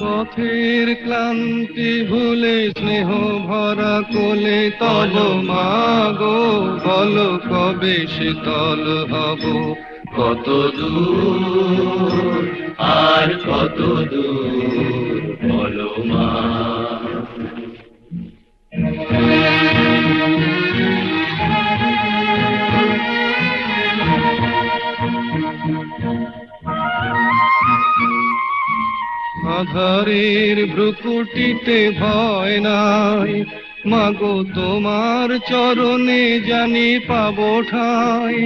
পথের ক্লান্তি ভুলে স্নেহ ভরা কোলে তল মাগো, বল কবে শীতল হব? কত দূর, আর কত দূর, বল মা। আধারের ভ্রুকুটিতে ভয় নাই। মাগো, তোমার চরণে জানি পাবো ঠাই।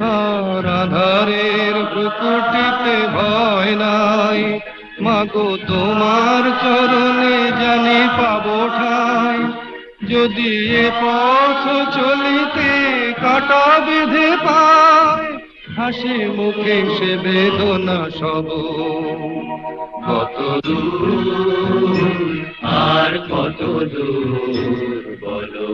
আর আধারের ভ্রুকুটিতে ভয় নাই। মাগো, তোমার চরণে জানি পাবো ঠাই। যদি এ পথ চলিতে কাটা বেঁধে পায় হাসি মুখে সে বেদনা সব। কত আর কত বলো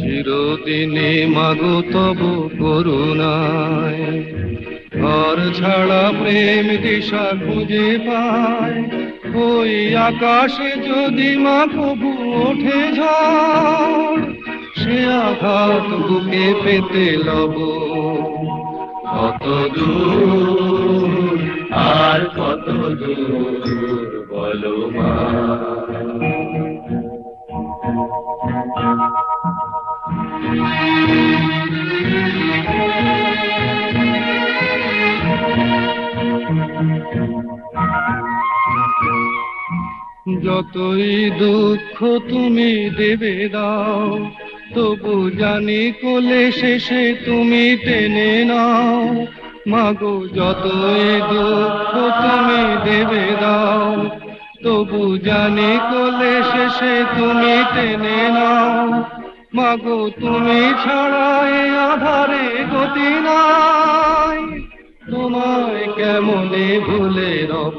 চিরদিনে মাগো তব করুণায়। ঘর ছাড়া প্রেম দিশা খুঁজে পায়। ওই আকাশে যদি মা প্রভু ওঠে ঝড়, সে আঘাত বুকে পেতে লব। কত দূর, আর কত দূর বলো মা। যতই দুঃখ তুমি দেবে দাও, তবু জানি কোলে শেষে তুমি টেনে নাও। মাগো, যতই দুঃখ তুমি দেবে দাও, তবু জানি কোলে শেষে তুমি টেনে নাও। মাগো, তুমি ছাড়া আধারে গতি নাই, তোমায় কেমনে ভুলে রব?